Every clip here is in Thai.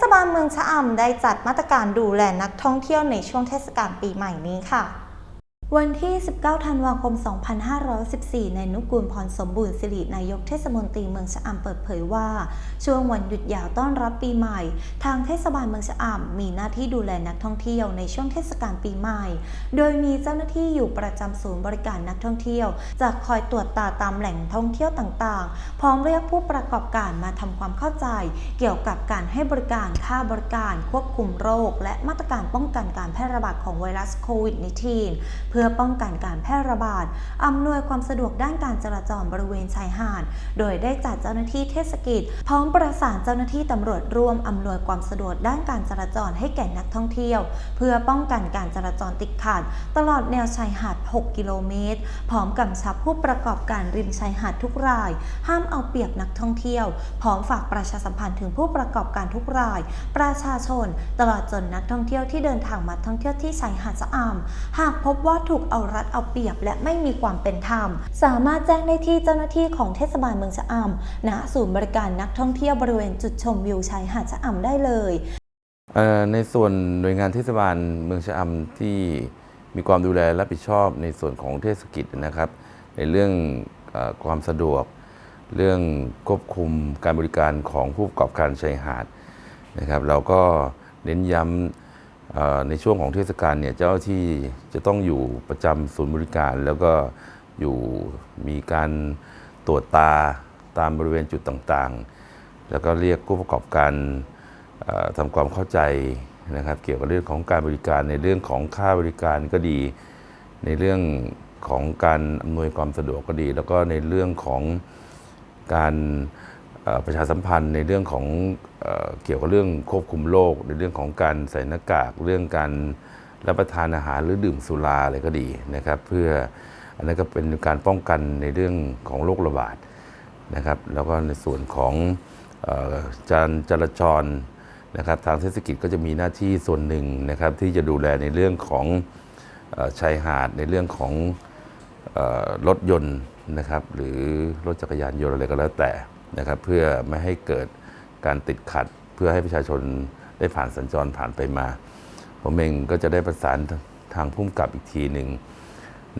ศบาลเมืองชะอำได้จัดมาตรการดูแลนักท่องเที่ยวในช่วงเทศกาลปีใหม่นี้ค่ะ วันที่ 19 ธันวาคม 2514 ในนุกูลพรสมบูรณ์สิรินายกเทศมนตรีเมืองชะอำเปิดเผยว่า ช่วงวันหยุดยาวต้อนรับปีใหม่ ทางเทศบาลเมืองชะอำมีหน้าที่ดูแลนักท่องเที่ยวในช่วงเทศกาลปีใหม่ โดยมีเจ้าหน้าที่อยู่ประจำศูนย์บริการนักท่องเที่ยวจะคอยตรวจตาตามแหล่งท่องเที่ยวต่างๆ พร้อมเรียกผู้ประกอบการมาทำความเข้าใจ เกี่ยวกับการให้บริการค่าบริการควบคุมโรค และมาตรการป้องกันการแพร่ระบาดของไวรัสโควิด -19 เพื่อื่อป้องกันการแพร่ระบาด อำนวยความสะดวกด้านการจราจรบริเวณชายหาด โดยได้จัดเจ้าหน้าที่เทศกิจ พร้อมประสานเจ้าหน้าที่ตำรวจร่วม อำนวยความสะดวกด้านการจราจรให้แก่นักท่องเที่ยว เพื่อป้องกันการจราจรติดขัด ตลอดแนวชายหาด 6 กิโลเมตร พร้อมกำชับผู้ประกอบการริมชายหาดทุกราย ห้ามเอาเปรียบนักท่องเที่ยว พร้อมฝากประชาสัมพันธ์ถึงผู้ประกอบการทุกราย ประชาชน ตลอดจนนักท่องเที่ยวที่เดินทางมาท่องเที่ยวที่ชายหาดสะอำหากพบว่าถูกเอารัดเอาเปรียบ และไม่มีความเป็นธรรม สามารถแจ้งได้ที่เจ้าหน้าที่ของเทศบาลเมืองชะอำณศูนย์บริการนักท่องเที่ยวบริเวณจุดชมวิวชายหาดชะอำได้เลยในส่วนหน่วยงานเทศบาลเมืองชะอำที่มีความดูแลรับผิดชอบในส่วนของเทศกิจนะครับ ในเรื่องอความสะดวก เรื่องควบคุมการบริการของผู้ประกอบการชายหาดนะครับ เราก็เน้นย้ำ ในช่วงของเทศกาลเนี่ยเจ้าที่จะต้องอยู่ประจำศูนย์บริการ แล้วก็อยู่มีการตรวจตาตามบริเวณจุดต่างๆ แล้วก็เรียกผู้ประกอบการทำความเข้าใจนะครับ เกี่ยวกับเรื่องของการบริการในเรื่องของค่าบริการก็ดี ในเรื่องของการอำนวยความสะดวกก็ดี แล้วก็ในเรื่องของการ ประชาสัมพันธ์ในเรื่องของเออเกี่ยวกับเรื่องควบคุมโรคในเรื่องของการใส่หน้ากากเรื่องการรับประทานอาหารหรือดื่มสุราอะไรก็ดีนะครับ เพื่ออันนั้นก็เป็นการป้องกันในเรื่องของโรคระบาดนะครับ แล้วก็ในส่วนของออการจราจรนะครับทางเทศกิจก็จะมีหน้าที่ส่วนหนึ่งนะครับ ที่จะดูแลในเรื่องของออชายหาดในเรื่องของออรถยนต์นะครับ หรือรถจักรยานยนต์อะไรก็แล้วแต่ นะครับเพื่อไม่ให้เกิดการติดขัด เพื่อให้ประชาชนได้ผ่านสัญจรผ่านไปมา ผมเองก็จะได้ประสานทางพุ่มกับอีกทีหนึ่ง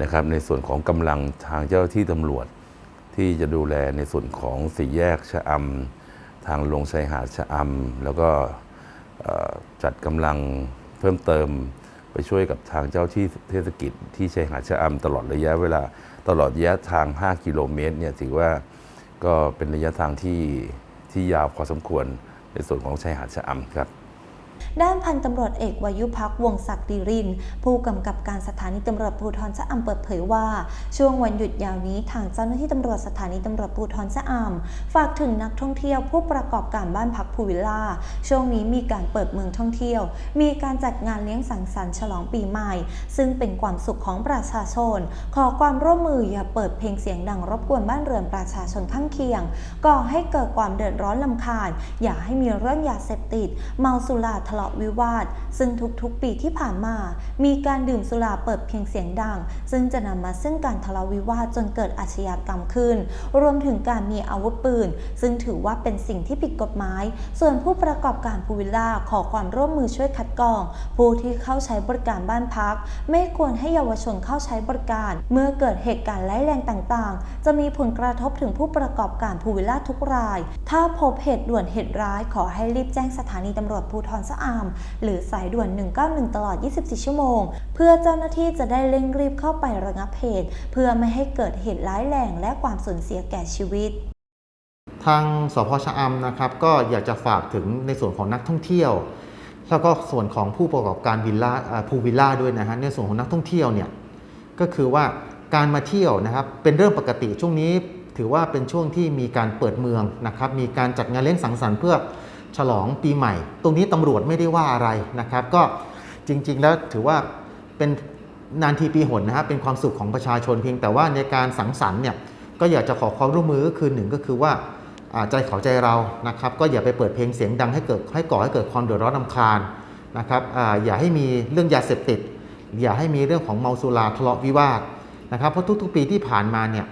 นะครับในส่วนของกำลังทางเจ้าที่ตำรวจ ที่จะดูแลในส่วนของสี่แยกชะอำทางลงชายหาดชะอำแล้วก็จัดกำลังเพิ่มเติมไปช่วยกับทางเจ้าที่เทศกิจที่ชายหาดชะอำตลอดระยะเวลาตลอดระยะทาง 5 กิโลเมตรเนี่ยถือว่า ก็เป็นระยะทางที่ที่ยาวพอสมควรในส่วนของชายหาดชะอำครับ ด้านพันตำรวจเอกวายุพักวงศักดิริน ผู้กำกับการสถานีตำรวจภูธรชะอำเปิดเผยว่า ช่วงวันหยุดยาวนี้ทางเจ้าหน้าที่ตำรวจสถานีตำรวจภูธรชะอำฝากถึงนักท่องเที่ยวผู้ประกอบการบ้านพักภูวิลล่า ช่วงนี้มีการเปิดเมืองท่องเที่ยว มีการจัดงานเลี้ยงสังสรรค์ฉลองปีใหม่ ซึ่งเป็นความสุขของประชาชน ขอความร่วมมืออย่าเปิดเพลงเสียงดังรบกวนบ้านเรือนประชาชนข้างเคียงก่อให้เกิดความเดือดร้อนลำคาญอย่าให้มีเรื่องยาเสพติด เมาสุราทะเลาะวิวาท ซึ่งทุกๆปีที่ผ่านมา มีการดื่มสุราเปิดเพียงเสียงดัง ซึ่งจะนำมาซึ่งการทะเลาะวิวาทจนเกิดอาชญากรรมขึ้น รวมถึงการมีอาวุธปืน ซึ่งถือว่าเป็นสิ่งที่ผิดกฎหมาย ส่วนผู้ประกอบการพูลวิลล่าขอความร่วมมือช่วยคัดกรอง ผู้ที่เข้าใช้บริการบ้านพัก ไม่ควรให้เยาวชนเข้าใช้บริการ เมื่อเกิดเหตุการณ์ร้ายแรงต่างๆ จะมีผลกระทบถึงผู้ประกอบการพูลวิลล่าทุกราย ถ้าพบเหตุด่วนเหตุร้าย ขอให้รีบแจ้งสถานีตำรวจภูธรสะอามหรือสายด่วน 191 ตลอด 24 ชั่วโมง เพื่อเจ้าหน้าที่จะได้เร่งรีบเข้าไประงับเหตุ เพื่อไม่ให้เกิดเหตุร้ายแรงและความสูญเสียแก่ชีวิตทางสพชะอำนะครับก็อยากจะฝากถึงในส่วนของนักท่องเที่ยว แล้วก็ส่วนของผู้ประกอบการวิลล่าเอ่อภูวิลล่าด้วยนะฮะในส่วนของนักท่องเที่ยวเนี่ยก็คือว่าการมาเที่ยวนะครับเป็นเรื่องปกติช่วงนี้ ถือว่าเป็นช่วงที่มีการเปิดเมืองนะครับมีการจัดงานเลี้ยงสังสรรค์เพื่อ ฉลองปีใหม่ ตรงนี้ตำรวจไม่ได้ว่าอะไรนะครับ ก็จริง ๆ แล้วถือว่าเป็นนานทีปีหนนะครับเป็นความสุขของประชาชนเพียงแต่ว่าในการสังสรรค์เนี่ยก็อยากจะขอความร่วมมือก็คือหนึ่งก็คือว่าใจเขาใจเรานะครับ ก็อย่าไปเปิดเพลงเสียงดังให้เกิดให้ก่อให้เกิดความเดือดร้อนรำคาญนะครับออย่าให้มีเรื่องยาเสพติด อย่าให้มีเรื่องของเมาสุราทะเลาะวิวาทนะครับเพราะทุกๆ ปีที่ผ่านมาเนี่ย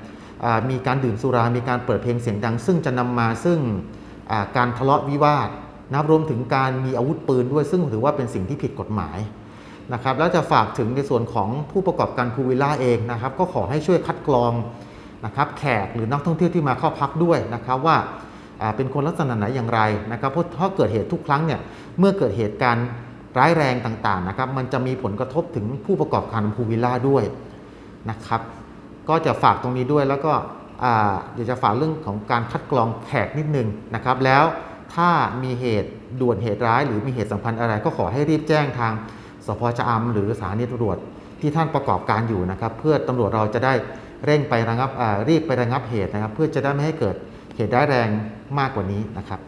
มีการดื่มสุรา มีการเปิดเพลงเสียงดัง ซึ่งจะนำมาซึ่ง การทะเลาะวิวาทนะครับรวมถึงการมีอาวุธปืนด้วย ซึ่งถือว่าเป็นสิ่งที่ผิดกฎหมายนะครับแล้วจะฝากถึงในส่วนของผู้ประกอบการพูวิลล่าเองนะครับ ก็ขอให้ช่วยคัดกรองนะครับแขกหรือนักท่องเที่ยวที่มาเข้าพักด้วยนะครับว่าเป็นคนลักษณะไหนอย่างไรนะครับเพราะถ้าเกิดเหตุทุกครั้งเนี่ยเมื่อเกิดเหตุการณ์ร้ายแรงต่างๆนะครับมันจะมีผลกระทบถึงผู้ประกอบการพูวิลล่าด้วยนะครับ ก็จะฝากตรงนี้ด้วยแล้วก็ อยากจะฝากเรื่องของการคัดกรองแขกนิดนึงนะครับแล้วถ้ามีเหตุด่วนเหตุร้าย หรือมีเหตุสัมพันธ์อะไร ก็ขอให้รีบแจ้งทางสพชะอำหรือสถานีตำรวจที่ท่านประกอบการอยู่นะครับ เพื่อตำรวจเราจะได้เร่งไประงับรีบไประงับเหตุนะครับ เพื่อจะได้ไม่ให้เกิดเหตุร้ายแรงมากกว่านี้นะครับ